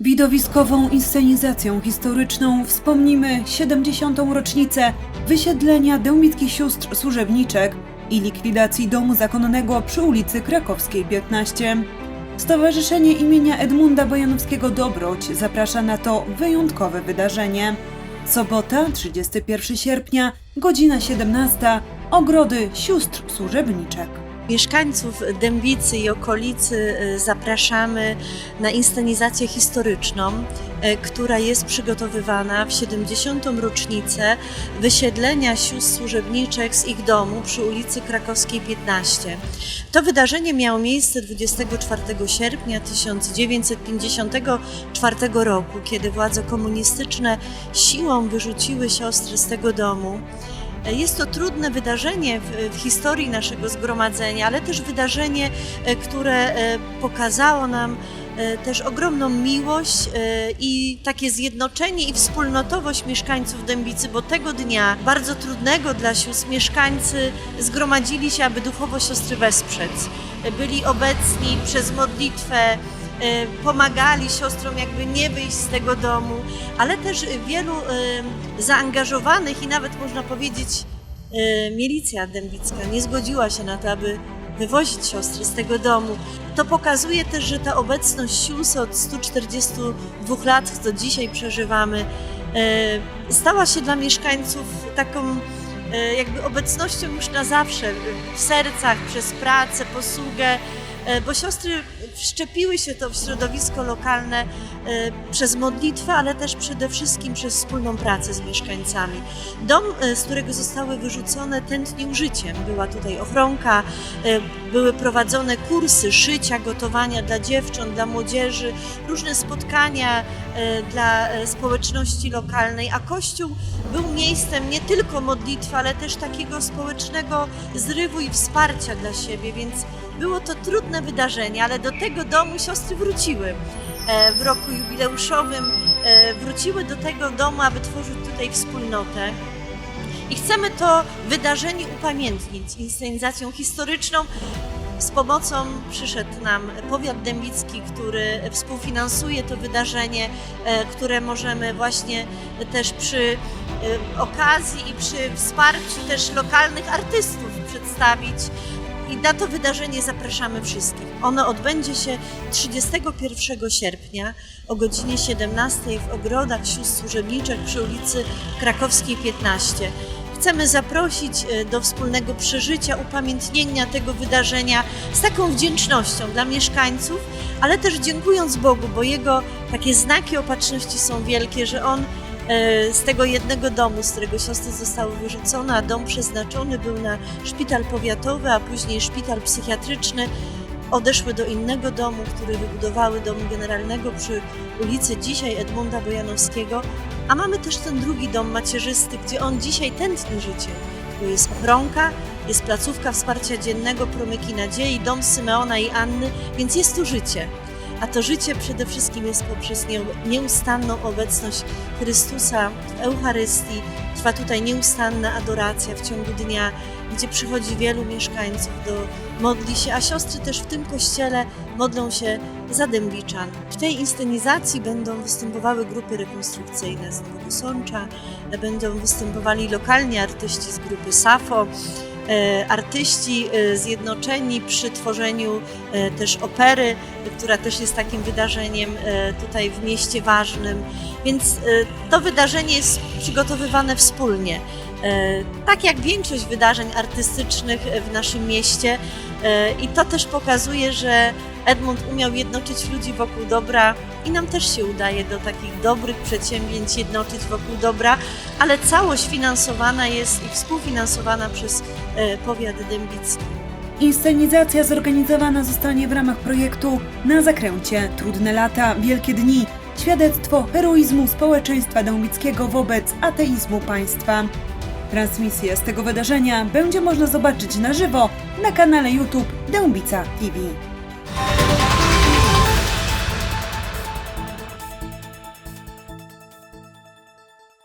Widowiskową inscenizacją historyczną wspomnimy 70. rocznicę wysiedlenia dębickich sióstr służebniczek i likwidacji domu zakonnego przy ulicy Krakowskiej 15. Stowarzyszenie imienia Edmunda Bojanowskiego Dobroć zaprasza na to wyjątkowe wydarzenie. Sobota, 31 sierpnia, godzina 17, ogrody sióstr służebniczek. Mieszkańców Dębicy i okolicy y, zapraszamy na inscenizację historyczną, y, która jest przygotowywana w 70. rocznicę wysiedlenia sióstr służebniczek z ich domu przy ulicy Krakowskiej 15. To wydarzenie miało miejsce 24 sierpnia 1954 roku, kiedy władze komunistyczne siłą wyrzuciły siostry z tego domu. Jest to trudne wydarzenie w, w, historii naszego zgromadzenia, ale też wydarzenie, e, które e, pokazało nam e, też ogromną miłość i takie zjednoczenie i wspólnotowość mieszkańców Dębicy, bo tego dnia, bardzo trudnego dla sióstr, mieszkańcy zgromadzili się, aby duchowo siostry wesprzeć. Byli obecni przez modlitwę, pomagali siostrom jakby nie wyjść z tego domu, ale też wielu zaangażowanych i nawet można powiedzieć milicja dębicka nie zgodziła się na to, aby wywozić siostry z tego domu. To pokazuje też, że ta obecność sióstr od 142 lat, co dzisiaj przeżywamy, stała się dla mieszkańców taką jakby obecnością już na zawsze w sercach, przez pracę, posługę, bo siostry wszczepiły się to w środowisko lokalne e, przez modlitwę, ale też przede wszystkim przez wspólną pracę z mieszkańcami. Dom, e, z którego zostały wyrzucone, tętnił życiem. Była tutaj ochronka, e, były prowadzone kursy szycia, gotowania dla dziewcząt, dla młodzieży, różne spotkania dla społeczności lokalnej, a Kościół był miejscem nie tylko modlitwy, ale też takiego społecznego zrywu i wsparcia dla siebie, więc było to trudne wydarzenie, ale do tego domu siostry wróciły. E, W roku jubileuszowym e, wróciły do tego domu, aby tworzyć tutaj wspólnotę. I chcemy to wydarzenie upamiętnić inscenizacją historyczną. Z pomocą przyszedł nam powiat dębicki, który współfinansuje to wydarzenie, e, które możemy właśnie też przy okazji i przy wsparciu też lokalnych artystów przedstawić. I na to wydarzenie zapraszamy wszystkich. Ono odbędzie się 31 sierpnia o godzinie 17 w ogrodach sióstr służebniczych przy ulicy Krakowskiej 15. Chcemy zaprosić e, do wspólnego przeżycia, upamiętnienia tego wydarzenia z taką wdzięcznością dla mieszkańców, ale też dziękując Bogu, bo Jego takie znaki opatrzności są wielkie, że On z tego jednego domu, z którego siostry zostały wyrzucone, a dom przeznaczony był na szpital powiatowy, a później szpital psychiatryczny, odeszły do innego domu, który wybudowały domu generalnego przy ulicy dzisiaj Edmunda Bojanowskiego, a mamy też ten drugi dom macierzysty, gdzie on dzisiaj tętni życie. Tu jest ochronka, jest placówka wsparcia dziennego, promyki nadziei, dom Symeona i Anny, więc jest tu życie. A to życie przede wszystkim jest poprzez nieu- nieustanną obecność Chrystusa w Eucharystii. Trwa tutaj nieustanna adoracja w ciągu dnia, gdzie przychodzi wielu mieszkańców do modli się, a siostry też w tym kościele modlą się za Dębiczan. W tej inscenizacji będą występowały grupy rekonstrukcyjne z Nowego Sącza, będą występowali lokalni artyści z grupy SAFO, artyści e, zjednoczeni przy tworzeniu e, też opery, która też jest takim wydarzeniem e, tutaj w mieście ważnym. Więc e, to wydarzenie jest przygotowywane wspólnie. E, Tak jak większość wydarzeń artystycznych w naszym mieście, E, i to też pokazuje, że Edmund umiał jednoczyć ludzi wokół dobra i nam też się udaje do takich dobrych przedsięwzięć jednoczyć wokół dobra, ale całość finansowana jest i współfinansowana przez e, powiat dębicki. Inscenizacja zorganizowana zostanie w ramach projektu Na zakręcie Trudne lata, Wielkie dni świadectwo heroizmu społeczeństwa dębickiego wobec ateizmu państwa. Transmisję z tego wydarzenia będzie można zobaczyć na żywo na kanale YouTube Dębica TV.